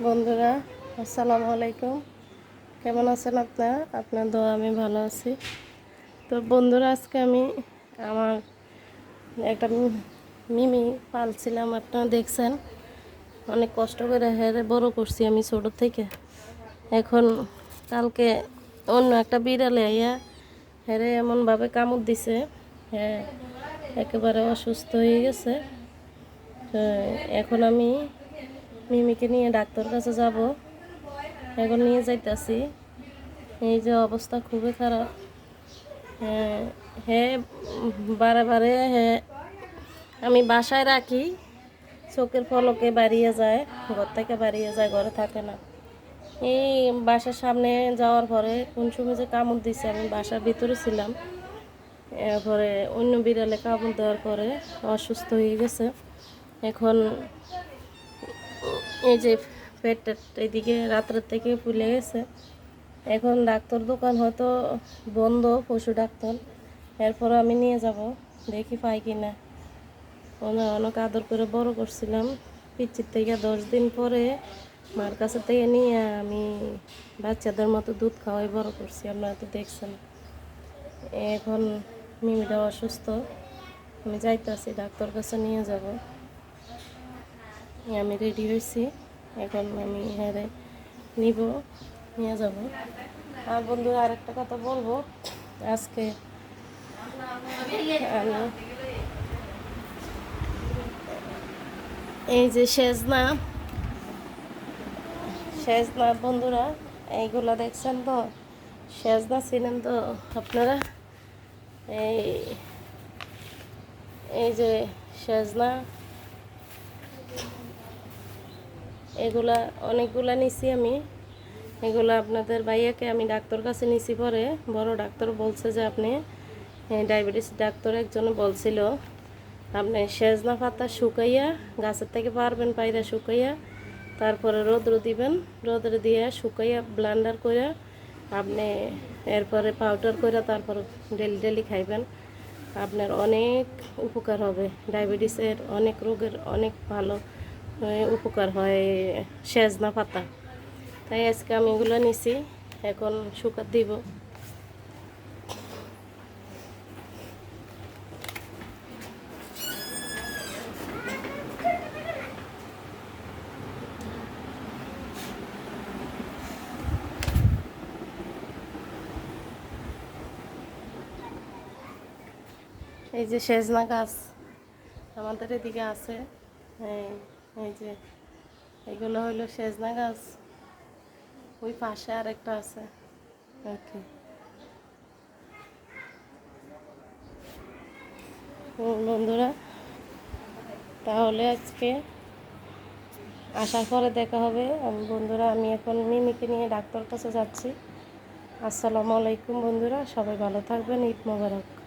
বন্ধুরা, আসসালামু আলাইকুম। কেমন আছেন আপনারা? আপনার দোয়া, আমি ভালো আছি। তো বন্ধুরা, আজকে আমি আমার একটা মিমি পালছিলাম, আপনারা দেখছেন। অনেক কষ্ট করে হেরে বড় করছি আমি ছোট থেকে। এখন কালকে অন্য একটা বিড়ালে আইয়া হেরে এমনভাবে কামড় দিছে। হ্যাঁ একেবারে অসুস্থ হয়ে গেছে। এখন আমি মিমিকে নিয়ে ডাক্তার কাছে যাব। এখন নিয়ে যাইতাছি। এই যে অবস্থা খুবই খারাপ। হ্যাঁ হ্যাঁ বারে বারে হ্যাঁ আমি বাসায় রাখি। চোখের পলকে বাড়িয়ে যায়, ঘর থেকে বাড়িয়ে যায়, ঘরে থাকে না। এই বাসার সামনে যাওয়ার পরে কোন সময় যে কামড় দিছে, আমি বাসার ভিতরে ছিলাম। এরপরে অন্য বিড়ালে কামড় দেওয়ার পরে অসুস্থ হয়ে গেছে। এখন এই যে পেটটা এদিকে রাত্রের থেকে ফুলে গেছে। এখন ডাক্তার দোকান হয়তো বন্ধ, পশু ডাক্তার। এরপর আমি নিয়ে যাব, দেখি পাই কি না ওনার অনেক আদর করে বড় করছিলাম। পিচির থেকে দশ দিন পরে মার কাছে থেকে নিয়ে আমি বাচ্চাদের মতো দুধ খাওয়াই বড় করছি, আপনারা তো দেখছেন। এখন মিমিটা অসুস্থ। আমি যাইতেছি, ডাক্তার কাছে নিয়ে যাব। আমি রেডি হয়েছি এখন আমি হ্যাঁ নিব নিয়ে যাব আর বন্ধুরা আরেকটা কথা বলব। আজকে এই যে সেজনা সেজনা বন্ধুরা, এইগুলো দেখছেন তো? সেজনা ছিলেন তো আপনারা? এই এই যে সেজনা এগুলা অনেকগুলা নিছি আমি। এগুলো আপনাদের ভাইয়াকে আমি ডাক্তার কাছে নিছি পরে। বড় ডাক্তার বলছে যে আপনি ডায়াবেটিস ডাক্তার একজন বলছিল, আপনি সেজনা পাতা শুকাইয়া গাছের থেকে পারবেন পাইরা শুকাইয়া, তারপরে রোদ্র দিবেন, রোদ্রে দিয়ে শুকাইয়া ব্লান্ডার করে আপনি এরপরে পাউডার করে তারপর ডেলি ডেলি খাইবেন। আপনার অনেক উপকার হবে। ডায়াবেটিসের অনেক রোগের অনেক ভালো উপকার হয়, সেজনা পাতা। তাই আজকে আমি এগুলো নিছি, এখন শুকার দিব। এই যে সেজনা গাছ আমাদের এদিকে আছে এই যে, এগুলো হলো সেজনা গাছ। ওই পাশে আরেকটা আছে। ওকে। বন্ধুরা, তাহলে আজকে আসার পরে দেখা হবে। আমি বন্ধুরা, আমি এখন মিমিকে নিয়ে ডাক্তার কাছে যাচ্ছি। আসসালামু আলাইকুম, বন্ধুরা। সবাই ভালো থাকবেন। ঈদ মোবারক।